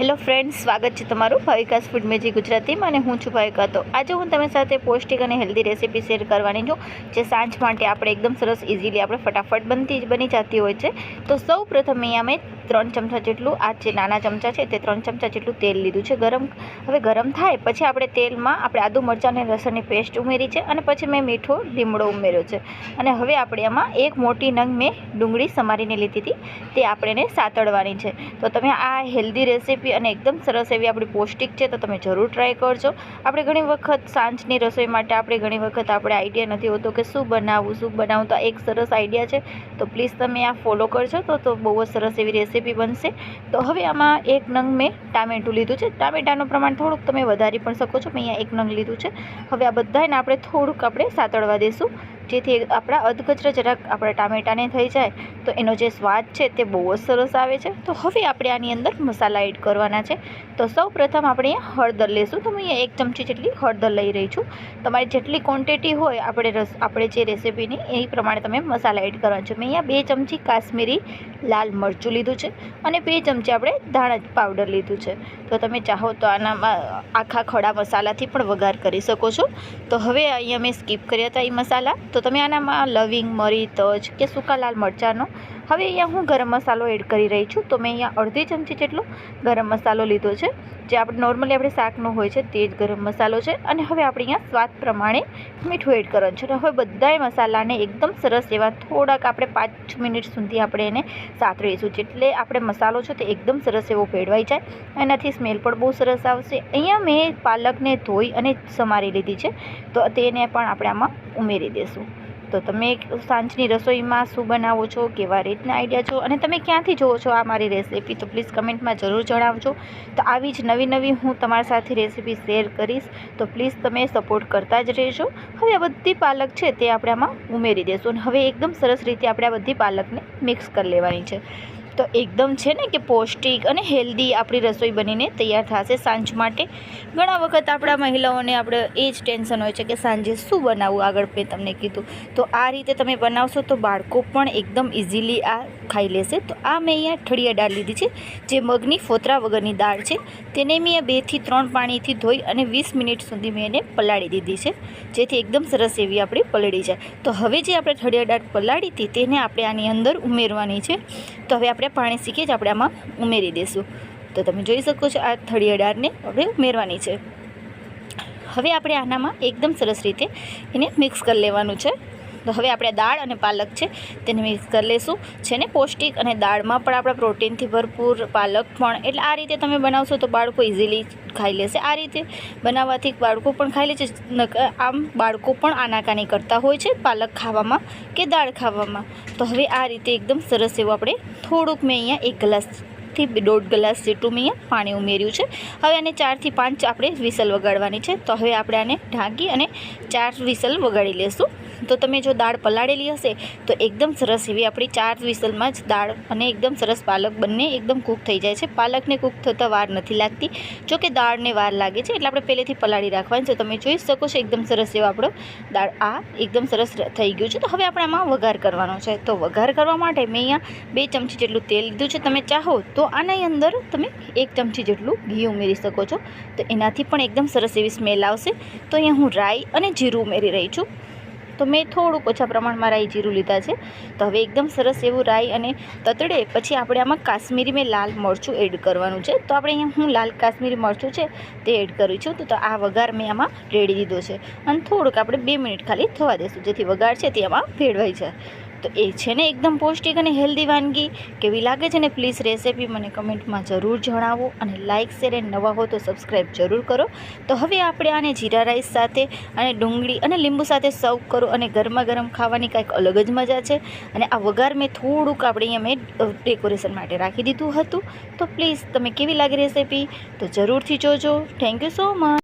Hello friends, સ્વાગત છે તમારું ભાવિકાસ ફૂડ મેજી ગુજરાતીમાં અને હું છું ભાવિકા. તો આજે હું તમારી સાથે પૌષ્ટિક અને હેલ્ધી રેસીપી શેર કરવાની છું, જે સાંજ માટે આપણે એકદમ સરસ ઇઝીલી આપણે ફટાફટ બનતી જ બની જતી હોય છે. તો સૌ પ્રથમ અહીંયા મેં ત્રણ ચમચા જેટલું, આ જે નાના ચમચા છે તે ત્રણ ચમચા જેટલું તેલ લીધું છે ગરમ. હવે ગરમ થાય પછી આપણે તેલમાં આપણે આદુ મરચાં અને લસણની પેસ્ટ ઉમેરી છે અને પછી મેં મીઠો લીમડો ઉમેર્યો છે. અને હવે આપણે આમાં એક મોટી નંગ મેં ડુંગળી સમારીને લીધી હતી, તે આપણે સાતળવાની છે. તો તમે આ હેલ્ધી રેસીપી અને એકદમ સરસ એવી આપણી પૌષ્ટિક છે, તો તમે જરૂર ટ્રાય કરજો. આપણે ઘણી વખત સાંજની રસોઈ માટે આપણે ઘણી વખત આપણે આઈડિયા નથી હોતો કે શું બનાવવું શું બનાવવું, તો એક સરસ આઈડિયા છે. તો પ્લીઝ તમે આ ફોલો કરજો, તો તો બહુ જ સરસ એવી રેસીપી બનશે. તો હવે આમાં એક નંગ મેં ટામેટું લીધું છે. ટામેટાનું પ્રમાણ થોડુંક તમે વધારી પણ શકો છો, મેં અહીંયા એક નંગ લીધું છે. હવે આ બધાને આપણે થોડુંક આપણે સાતળવા દઈશું જેથી આપણા અધકચરા જરાક આપણા ટામેટાને થઈ જાય, તો એનો જે સ્વાદ છે તે બહુ જ સરસ આવે છે. તો હવે આપણે આની અંદર મસાલા એડ કરવાના છે. તો સૌ આપણે અહીંયા હળદર લઈશું તો હું અહીંયા એક ચમચી જેટલી હળદર લઈ રહી છું. તમારી જેટલી ક્વોન્ટિટી હોય, આપણે રસ, આપણે જે રેસીપીની એ પ્રમાણે તમે મસાલા એડ કરવાના છે. મેં અહીંયા બે ચમચી કાશ્મીરી લાલ મરચું લીધું છે અને બે ચમચી આપણે ધાણા પાવડર લીધું છે. તો તમે ચાહો તો આનામાં આખા ખડા મસાલાથી પણ વઘાર કરી શકો છો. તો હવે અહીંયા મેં સ્કીપ કર્યા હતા એ મસાલા. તો તમે આનામાં લવિંગ મરી તજ કે સૂકા લાલ મરચાંનો હવે અહીંયા હું ગરમ મસાલો એડ કરી રહી છું. તો મેં અહીંયા અડધી ચમચી જેટલો ગરમ મસાલો લીધો છે. જે આપણે નોર્મલી આપણે શાકનો હોય છે તે જ ગરમ મસાલો છે. અને હવે આપણે અહીંયા સ્વાદ પ્રમાણે મીઠું એડ કરવાનું છે. અને હવે બધાય મસાલાને એકદમ સરસ એવા થોડાક આપણે પાંચ મિનિટ સુધી આપણે એને સાતરીશું જેટલે આપણે મસાલો છે તે એકદમ સરસ એવો ભેળવાઈ જાય. એનાથી સ્મેલ પણ બહુ સરસ આવશે. અહીંયા મેં પાલકને ધોઈ અને સમારી લીધી છે. તો તેને પણ આપણે આમાં ઉમેરી દઈશું તો તમે સાંજની રસોઈમાં શું બનાવો છો, કેવા રીતના આઈડિયા છો અને તમે ક્યાંથી જુઓ છો આ મારી રેસીપી તો પ્લીઝ કમેન્ટમાં જરૂર જણાવજો. તો આવી જ નવી નવી હું તમારી સાથે રેસીપી શેર કરીશ. તો પ્લીઝ તમે સપોર્ટ કરતા જ રહેજો. હવે આ બધી પાલક છે તે આપણે આમાં ઉમેરી દઈશું અને હવે એકદમ સરસ રીતે આપણે આ બધી પાલકને મિક્સ કરી લેવાની છે. તો એકદમ છે ને કે પૌષ્ટિક અને હેલ્ધી આપણી રસોઈ બનીને તૈયાર થશે સાંજ માટે. ઘણા વખત આપણા મહિલાઓને આપણે એ જ ટેન્શન હોય છે કે સાંજે શું બનાવવું આગળ મેં તમને કીધું. તો આ રીતે તમે બનાવશો તો બાળકો પણ એકદમ ઇઝીલી આ ખાઈ લેશે. તો આ મેં અહીંયા ઠળિયા દાળ લીધી છે, જે મગની ફોતરા વગરની દાળ છે. તેને મેં બેથી ત્રણ પાણીથી ધોઈ અને વીસ મિનિટ સુધી મેં એને પલાળી દીધી છે, જેથી એકદમ સરસ એવી આપણી પલળી જાય. તો હવે જે આપણે ઠળિયા દાળ પલાળી હતી તેને આપણે આની અંદર ઉમેરવાની છે. તો હવે આપણે પાણી શીખી જ આપણે આમાં ઉમેરી દઈશું. તો તમે જોઈ શકો છો આ થળિયા દાળને આપણે ઉમેરવાની છે. હવે આપણે આનામાં એકદમ સરસ રીતે એને મિક્સ કરી લેવાનું છે. તો હવે આપણે દાળ અને પાલક છે તેને મિક્સ કરી લેશું. છે ને? પૌષ્ટિક અને દાળમાં પણ આપણા પ્રોટીનથી ભરપૂર પાલક પણ, એટલે આ રીતે તમે બનાવશો તો બાળકો ઇઝીલી ખાઈ લેશે. આ રીતે બનાવવાથી બાળકો પણ ખાઈ લે છે. આમ બાળકો પણ આનાકાની કરતા હોય છે પાલક ખાવામાં કે દાળ ખાવામાં. તો હવે આ રીતે એકદમ સરસ એવું આપણે થોડુંક મેં અહીંયા એક ગ્લાસથી દોઢ ગ્લાસ જેટલું મેં પાણી ઉમેર્યું છે. હવે આને ચારથી પાંચ આપણે વિસલ વગાડવાની છે. તો હવે આપણે આને ઢાંકી અને ચાર વિસલ વગાડી લેશું. તો તમે જો દાળ પલાળેલી હશે, તો એકદમ સરસ એવી આપણી ચાર વિસલમાં જ દાળ અને એકદમ સરસ પાલક બંને એકદમ કૂક થઈ જાય છે. પાલકને કૂક થતાં વાર નથી લાગતી. જો કે દાળને વાર લાગે છે, એટલે આપણે પહેલેથી પલાળી રાખવાની. છે તમે જોઈ શકો છો, એકદમ સરસ એવો આપણો દાળ આ એકદમ સરસ થઈ ગયું છે. તો હવે આપણે આમાં વઘાર કરવાનો છે. તો વઘાર કરવા માટે મેં અહીંયા બે ચમચી જેટલું તેલ લીધું છે. તમે ચાહો તો આની અંદર તમે એક ચમચી જેટલું ઘી ઉમેરી શકો છો. તો એનાથી પણ એકદમ સરસ એવી સ્મેલ આવશે. તો અહીંયા હું રાઈ અને જીરું ઉમેરી રહી છું. તો મેં થોડુંક ઓછા પ્રમાણમાં રાઈ જીરું લીધા છે. તો હવે એકદમ સરસ એવું રાઈ અને તતડે પછી આપણે આમાં કાશ્મીરી મેં લાલ મરચું એડ કરવાનું છે. તો આપણે અહીંયા હું લાલ કાશ્મીરી મરચું છે તે એડ કરું છું. તો આ વઘાર મેં આમાં રેડી દીધો છે. અને થોડુંક આપણે બે મિનિટ ખાલી થવા દઈશું જેથી વઘાર છે તે આમાં ભેળવાઈ જાય. તો એ છે ને એકદમ પૌષ્ટિક અને હેલ્ધી વાનગી. કેવી લાગે છે ને પ્લીઝ રેસીપી મને કમેન્ટમાં જરૂર જણાવો અને લાઇક શેર એન્ડ નવા હો તો સબસ્ક્રાઈબ જરૂર કરો. તો હવે આપણે આને જીરા રાઈસ સાથે અને ડુંગળી અને લીંબુ સાથે સર્વ કરો અને ગરમા ગરમ ખાવાની કાંઈક અલગ જ મજા છે. અને આ વઘાર મેં થોડુંક આપણે અહીંયા મેં ડેકોરેશન માટે રાખી દીધું હતું. તો પ્લીઝ તમે કેવી લાગી રેસીપી તો જરૂરથી જોજો. Thank you so much